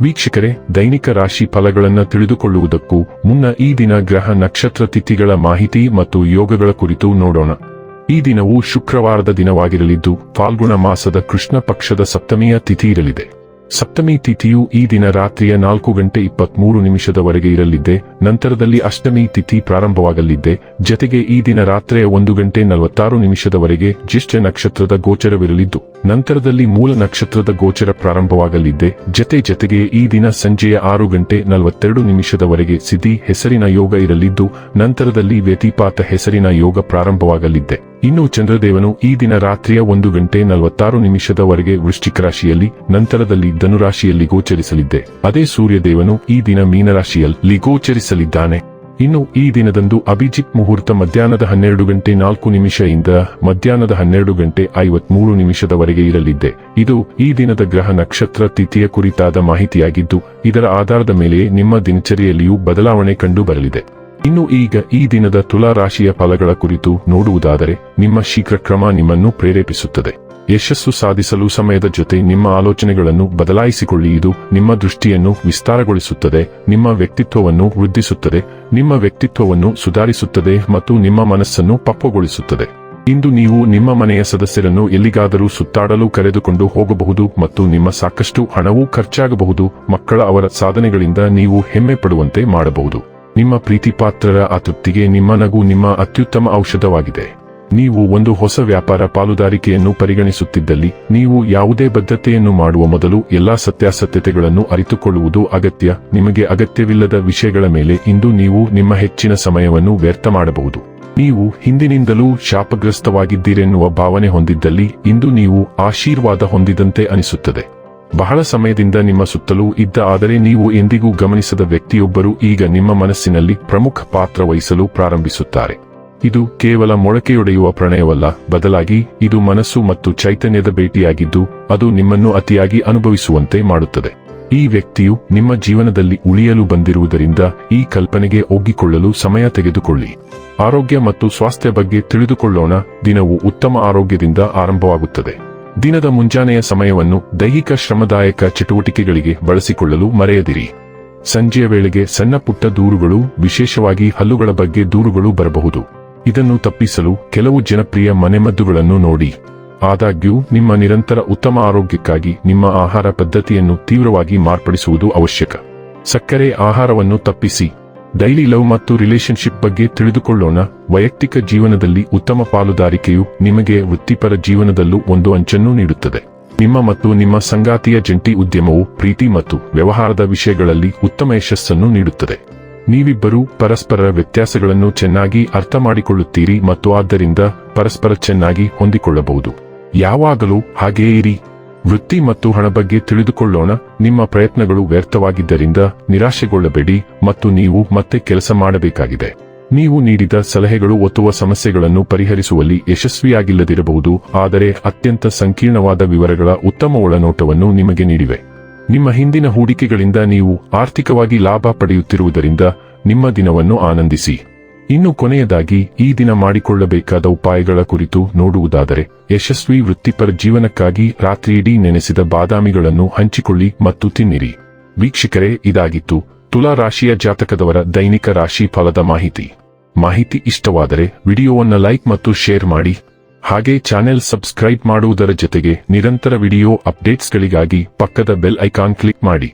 ವೀಕ್ಷಕರೇ, ದೈನಿಕ ರಾಶಿ ಫಲಗಳನ್ನು ತಿಳಿದುಕೊಳ್ಳುವುದಕ್ಕೂ ಮುನ್ನ ಈ ದಿನ ಗ್ರಹ ನಕ್ಷತ್ರ ತಿಥಿಗಳ ಮಾಹಿತಿ ಮತ್ತು ಯೋಗಗಳ ಕುರಿತು ನೋಡೋಣ. ಈ ದಿನವು ಶುಕ್ರವಾರದ ದಿನವಾಗಿರಲಿದ್ದು, ಫಾಲ್ಗುಣ ಮಾಸದ ಕೃಷ್ಣ ಪಕ್ಷದ ಸಪ್ತಮಿಯ ತಿಥಿ ಇರಲಿದೆ. ಸಪ್ತಮಿ ತಿಥಿಯು ಈ ದಿನ ರಾತ್ರಿಯ ನಾಲ್ಕು ಗಂಟೆ ಇಪ್ಪತ್ಮೂರು ನಿಮಿಷದವರೆಗೆ ಇರಲಿದ್ದೆ, ನಂತರದಲ್ಲಿ ಅಷ್ಟಮಿ ತಿಥಿ ಪ್ರಾರಂಭವಾಗಲಿದ್ದೆ, ಜತೆಗೆ ಈ ದಿನ ರಾತ್ರಿಯ ಒಂದು ಗಂಟೆ ನಲವತ್ತಾರು ನಿಮಿಷದವರೆಗೆ ಜ್ಯೇಷ್ಠ ನಕ್ಷತ್ರದ ಗೋಚರವಿರಲಿದ್ದು, ನಂತರದಲ್ಲಿ ಮೂಲ ನಕ್ಷತ್ರದ ಗೋಚರ ಪ್ರಾರಂಭವಾಗಲಿದ್ದೆ, ಜತೆ ಜತೆಗೆ ಈ ದಿನ ಸಂಜೆಯ ಆರು ಗಂಟೆ ನಲವತ್ತೆರಡು ನಿಮಿಷದವರೆಗೆ ಸಿದ್ಧಿ ಹೆಸರಿನ ಯೋಗ ಇರಲಿದ್ದು, ನಂತರದಲ್ಲಿ ವ್ಯತಿಪಾತ ಹೆಸರಿನ ಯೋಗ ಪ್ರಾರಂಭವಾಗಲಿದ್ದೆ. ಇನ್ನು ಚಂದ್ರದೇವನು ಈ ದಿನ ರಾತ್ರಿಯ ಒಂದು ಗಂಟೆ ನಲವತ್ತಾರು ನಿಮಿಷದವರೆಗೆ ವೃಶ್ಚಿಕ ರಾಶಿಯಲ್ಲಿ, ನಂತರದಲ್ಲಿ ಧನುರಾಶಿಯಲ್ಲಿ ಗೋಚರಿಸಲಿದ್ದೆ. ಅದೇ ಸೂರ್ಯದೇವನು ಈ ದಿನ ಮೀನರಾಶಿಯಲ್ಲಿ ಗೋಚರಿಸಲಿದ್ದಾನೆ. ಇನ್ನು ಈ ದಿನದಂದು ಅಭಿಜಿತ್ ಮುಹೂರ್ತ ಮಧ್ಯಾಹ್ನದ ಹನ್ನೆರಡು ಗಂಟೆ ನಾಲ್ಕು ನಿಮಿಷದಿಂದ ಮಧ್ಯಾಹ್ನದ ಹನ್ನೆರಡು ಗಂಟೆ ಐವತ್ಮೂರು ನಿಮಿಷದವರೆಗೆ ಇರಲಿದ್ದೆ. ಇದು ಈ ದಿನದ ಗ್ರಹ ನಕ್ಷತ್ರ ತಿಥಿಯ ಕುರಿತಾದ ಮಾಹಿತಿಯಾಗಿದ್ದು, ಇದರ ಆಧಾರದ ಮೇಲೆಯೇ ನಿಮ್ಮ ದಿನಚರಿಯಲ್ಲಿಯೂ ಬದಲಾವಣೆ ಕಂಡು ಬರಲಿದೆ ಇನ್ನು ಈಗ ಈ ದಿನದ ತುಲಾ ರಾಶಿಯ ಫಲಗಳ ಕುರಿತು ನೋಡುವುದಾದರೆ, ನಿಮ್ಮ ಶೀಘ್ರ ಕ್ರಮ ನಿಮ್ಮನ್ನು ಪ್ರೇರೇಪಿಸುತ್ತದೆ. ಯಶಸ್ಸು ಸಾಧಿಸಲು ಸಮಯದ ಜೊತೆ ನಿಮ್ಮ ಆಲೋಚನೆಗಳನ್ನು ಬದಲಾಯಿಸಿಕೊಳ್ಳಿ. ಇದು ನಿಮ್ಮ ದೃಷ್ಟಿಯನ್ನು ವಿಸ್ತಾರಗೊಳಿಸುತ್ತದೆ, ನಿಮ್ಮ ವ್ಯಕ್ತಿತ್ವವನ್ನು ವೃದ್ಧಿಸುತ್ತದೆ, ನಿಮ್ಮ ವ್ಯಕ್ತಿತ್ವವನ್ನು ಸುಧಾರಿಸುತ್ತದೆ ಮತ್ತು ನಿಮ್ಮ ಮನಸ್ಸನ್ನು ಪಕ್ವಗೊಳಿಸುತ್ತದೆ. ಇಂದು ನೀವು ನಿಮ್ಮ ಮನೆಯ ಸದಸ್ಯರನ್ನು ಎಲ್ಲಿಗಾದರೂ ಸುತ್ತಾಡಲು ಕರೆದುಕೊಂಡು ಹೋಗಬಹುದು ಮತ್ತು ನಿಮ್ಮ ಸಾಕಷ್ಟು ಹಣವೂ ಖರ್ಚಾಗಬಹುದು. ಮಕ್ಕಳ ಅವರ ಸಾಧನೆಗಳಿಂದ ನೀವು ಹೆಮ್ಮೆ ಪಡುವಂತೆ ಮಾಡಬಹುದು. ನಿಮ್ಮ ಪ್ರೀತಿಪಾತ್ರರ ಅತೃಪ್ತಿಗೆ ನಿಮ್ಮ ನಗು ನಿಮ್ಮ ಅತ್ಯುತ್ತಮ ಔಷಧವಾಗಿದೆ. ನೀವು ಒಂದು ಹೊಸ ವ್ಯಾಪಾರ ಪಾಲುದಾರಿಕೆಯನ್ನು ಪರಿಗಣಿಸುತ್ತಿದ್ದಲ್ಲಿ, ನೀವು ಯಾವುದೇ ಬದ್ಧತೆಯನ್ನು ಮಾಡುವ ಮೊದಲು ಎಲ್ಲಾ ಸತ್ಯಾಸತ್ಯತೆಗಳನ್ನು ಅರಿತುಕೊಳ್ಳುವುದು ಅಗತ್ಯ. ನಿಮಗೆ ಅಗತ್ಯವಿಲ್ಲದ ವಿಷಯಗಳ ಮೇಲೆ ಇಂದು ನೀವು ನಿಮ್ಮ ಹೆಚ್ಚಿನ ಸಮಯವನ್ನು ವ್ಯರ್ಥ ಮಾಡಬಹುದು. ನೀವು ಹಿಂದಿನಿಂದಲೂ ಶಾಪಗ್ರಸ್ತವಾಗಿದ್ದೀರೆನ್ನುವ ಭಾವನೆ ಹೊಂದಿದ್ದಲ್ಲಿ ಇಂದು ನೀವು ಆಶೀರ್ವಾದ ಹೊಂದಿದಂತೆ ಅನಿಸುತ್ತದೆ. ಬಹಳ ಸಮಯದಿಂದ ನಿಮ್ಮ ಸುತ್ತಲೂ ಇದ್ದ ಆದರೆ ನೀವು ಎಂದಿಗೂ ಗಮನಿಸದ ವ್ಯಕ್ತಿಯೊಬ್ಬರು ಈಗ ನಿಮ್ಮ ಮನಸ್ಸಿನಲ್ಲಿ ಪ್ರಮುಖ ಪಾತ್ರ ವಹಿಸಲು ಪ್ರಾರಂಭಿಸುತ್ತಾರೆ. ಇದು ಕೇವಲ ಮೊಳಕೆಯೊಡೆಯುವ ಪ್ರಣಯವಲ್ಲ, ಬದಲಾಗಿ ಇದು ಮನಸ್ಸು ಮತ್ತು ಚೈತನ್ಯದ ಭೇಟಿಯಾಗಿದ್ದು, ಅದು ನಿಮ್ಮನ್ನು ಅತಿಯಾಗಿ ಅನುಭವಿಸುವಂತೆ ಮಾಡುತ್ತದೆ. ಈ ವ್ಯಕ್ತಿಯು ನಿಮ್ಮ ಜೀವನದಲ್ಲಿ ಉಳಿಯಲು ಬಂದಿರುವುದರಿಂದ ಈ ಕಲ್ಪನೆಗೆ ಒಗ್ಗಿಕೊಳ್ಳಲು ಸಮಯ ತೆಗೆದುಕೊಳ್ಳಿ. ಆರೋಗ್ಯ ಮತ್ತು ಸ್ವಾಸ್ಥ್ಯ ಬಗ್ಗೆ ತಿಳಿದುಕೊಳ್ಳೋಣ, ದಿನವು ಉತ್ತಮ ಆರೋಗ್ಯದಿಂದ ಆರಂಭವಾಗುತ್ತದೆ. ದಿನದ ಮುಂಜಾನೆಯ ಸಮಯವನ್ನು ದೈಹಿಕ ಶ್ರಮದಾಯಕ ಚಟುವಟಿಕೆಗಳಿಗೆ ಬಳಸಿಕೊಳ್ಳಲು ಮರೆಯದಿರಿ. ಸಂಜೆಯ ವೇಳೆಗೆ ಸಣ್ಣ ಪುಟ್ಟ ದೂರುಗಳು, ವಿಶೇಷವಾಗಿ ಹಲ್ಲುಗಳ ಬಗ್ಗೆ ದೂರುಗಳು ಬರಬಹುದು. ಇದನ್ನು ತಪ್ಪಿಸಲು ಕೆಲವು ಜನಪ್ರಿಯ ಮನೆಮದ್ದುಗಳನ್ನು ನೋಡಿ. ಆದಾಗ್ಯೂ, ನಿಮ್ಮ ನಿರಂತರ ಉತ್ತಮ ಆರೋಗ್ಯಕ್ಕಾಗಿ ನಿಮ್ಮ ಆಹಾರ ಪದ್ಧತಿಯನ್ನು ತೀವ್ರವಾಗಿ ಮಾರ್ಪಡಿಸುವುದು ಅವಶ್ಯಕ. ಸಕ್ಕರೆ ಆಹಾರವನ್ನು ತಪ್ಪಿಸಿ. ಡೈಲಿ ಲವ್ ಮತ್ತು ರಿಲೇಶನ್ಶಿಪ್ ಬಗ್ಗೆ ತಿಳಿದುಕೊಳ್ಳೋಣ. ವೈಯಕ್ತಿಕ ಜೀವನದಲ್ಲಿ ಉತ್ತಮ ಪಾಲುದಾರಿಕೆಯು ನಿಮಗೆ ವೃತ್ತಿಪರ ಜೀವನದಲ್ಲೂ ಒಂದು ಅಂಚನ್ನು ನೀಡುತ್ತದೆ. ನಿಮ್ಮ ಮತ್ತು ನಿಮ್ಮ ಸಂಗಾತಿಯ ಜಂಟಿ ಉದ್ಯಮವು ಪ್ರೀತಿ ಮತ್ತು ವ್ಯವಹಾರದ ವಿಷಯಗಳಲ್ಲಿ ಉತ್ತಮ ಯಶಸ್ಸನ್ನು ನೀಡುತ್ತದೆ. ನೀವಿಬ್ಬರೂ ಪರಸ್ಪರ ವ್ಯತ್ಯಾಸಗಳನ್ನು ಚೆನ್ನಾಗಿ ಅರ್ಥ ಮಾಡಿಕೊಳ್ಳುತ್ತೀರಿ ಮತ್ತು ಆದ್ದರಿಂದ ಪರಸ್ಪರ ಚೆನ್ನಾಗಿ ಹೊಂದಿಕೊಳ್ಳಬಹುದು. ಯಾವಾಗಲೂ ಹಾಗೆಯೇ ಇರಿ. ವೃತ್ತಿ ಮತ್ತು ಹಣ ಬಗ್ಗೆ ತಿಳಿದುಕೊಳ್ಳೋಣ. ನಿಮ್ಮ ಪ್ರಯತ್ನಗಳು ವ್ಯರ್ಥವಾಗಿದ್ದರಿಂದ ನಿರಾಶೆಗೊಳ್ಳಬೇಡಿ ಮತ್ತು ನೀವು ಮತ್ತೆ ಕೆಲಸ ಮಾಡಬೇಕಾಗಿದೆ. ನೀವು ನೀಡಿದ ಸಲಹೆಗಳು ಒತ್ತುವ ಸಮಸ್ಯೆಗಳನ್ನು ಪರಿಹರಿಸುವಲ್ಲಿ ಯಶಸ್ವಿಯಾಗಿಲ್ಲದಿರಬಹುದು, ಆದರೆ ಅತ್ಯಂತ ಸಂಕೀರ್ಣವಾದ ವಿವರಗಳ ಉತ್ತಮ ಒಳನೋಟವನ್ನು ನಿಮಗೆ ನೀಡಿವೆ. ನಿಮ್ಮ ಹಿಂದಿನ ಹೂಡಿಕೆಗಳಿಂದ ನೀವು ಆರ್ಥಿಕವಾಗಿ ಲಾಭ ಪಡೆಯುತ್ತಿರುವುದರಿಂದ ನಿಮ್ಮ ದಿನವನ್ನು ಆನಂದಿಸಿ. ಇನ್ನು ಕೊನೆಯದಾಗಿ ಈ ದಿನ ಮಾಡಿಕೊಳ್ಳಬೇಕಾದ ಉಪಾಯಗಳ ಕುರಿತು ನೋಡುವುದಾದರೆ, ಯಶಸ್ವಿ ವೃತ್ತಿಪರ ಜೀವನಕ್ಕಾಗಿ ರಾತ್ರಿಯಿಡೀ ನೆನೆಸಿದ ಬಾದಾಮಿಗಳನ್ನು ಹಂಚಿಕೊಳ್ಳಿ ಮತ್ತು ತಿನ್ನಿರಿ. ವೀಕ್ಷಕರೇ, ಇದಾಗಿತ್ತು ತುಲಾ ರಾಶಿಯ ಜಾತಕದವರ ದೈನಿಕ ರಾಶಿ ಫಲದ ಮಾಹಿತಿ. ಮಾಹಿತಿ ಇಷ್ಟವಾದರೆ ವಿಡಿಯೋವನ್ನ ಲೈಕ್ ಮತ್ತು ಶೇರ್ ಮಾಡಿ. ಹಾಗೆ ಚಾನೆಲ್ ಸಬ್ಸ್ಕ್ರೈಬ್ ಮಾಡುವುದರ ಜೊತೆಗೆ ನಿರಂತರ ವಿಡಿಯೋ ಅಪ್ಡೇಟ್ಸ್ಗಳಿಗಾಗಿ ಪಕ್ಕದ ಬೆಲ್ ಐಕಾನ್ ಕ್ಲಿಕ್ ಮಾಡಿ.